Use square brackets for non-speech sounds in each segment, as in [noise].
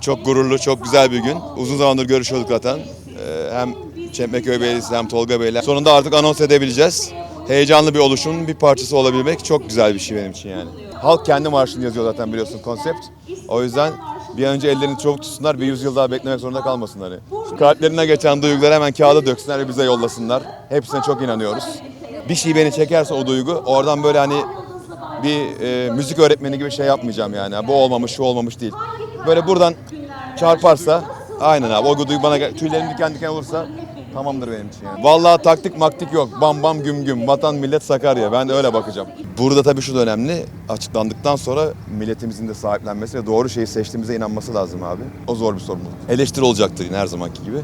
Çok gururlu, çok güzel bir gün. Uzun zamandır görüşüyorduk zaten. Ee, hem Çekmeköy Belediyesi hem Tolga Bey'le. Sonunda artık anons edebileceğiz. Heyecanlı bir oluşumun bir parçası olabilmek çok güzel bir şey benim için yani. Halk kendi marşını yazıyor zaten biliyorsun konsept. O yüzden bir an önce ellerini çabuk tutsunlar, bir yüzyıl daha beklemek zorunda kalmasınlar. Yani. Kalplerine geçen duyguları hemen kağıda döksünler ve bize yollasınlar. Hepsine çok inanıyoruz. Bir şey beni çekerse o duygu, oradan böyle hani bir e, müzik öğretmeni gibi şey yapmayacağım yani. Bu olmamış, şu olmamış değil. Böyle buradan çarparsa aynen abi o duygu bana tüylerim diken diken olursa tamamdır benim için yani. Vallahi taktik maktik yok. Bam bam güm güm. Vatan millet Sakarya. Ben de öyle bakacağım. Burada tabii şu da önemli. Açıklandıktan sonra milletimizin de sahiplenmesi ve doğru şeyi seçtiğimize inanması lazım abi. O zor bir sorumluluk. Eleştiri olacaktır yine her zamanki gibi.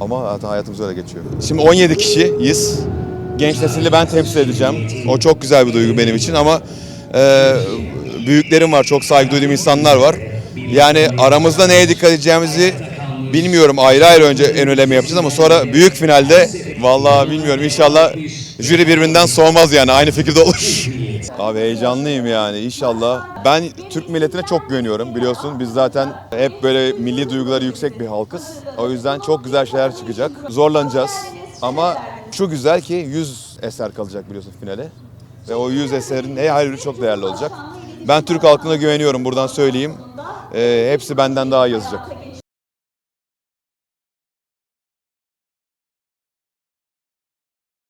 Ama zaten hayatımız öyle geçiyor. Şimdi 17 kişiyiz. Genç nesili ben temsil edeceğim. O çok güzel bir duygu benim için ama e, büyüklerim var, çok saygı duyduğum insanlar var. Yani aramızda neye dikkat edeceğimizi bilmiyorum. Ayrı ayrı önce en öyle mi yapacağız ama sonra büyük finalde vallahi bilmiyorum inşallah jüri birbirinden soğumaz yani aynı fikirde olur. [laughs] Abi heyecanlıyım yani inşallah. Ben Türk milletine çok güveniyorum biliyorsun. Biz zaten hep böyle milli duyguları yüksek bir halkız. O yüzden çok güzel şeyler çıkacak. Zorlanacağız ama şu güzel ki 100 eser kalacak biliyorsun finale. Ve o 100 eserin her biri çok değerli olacak. Ben Türk halkına güveniyorum buradan söyleyeyim. Ee, hepsi benden daha yazacak.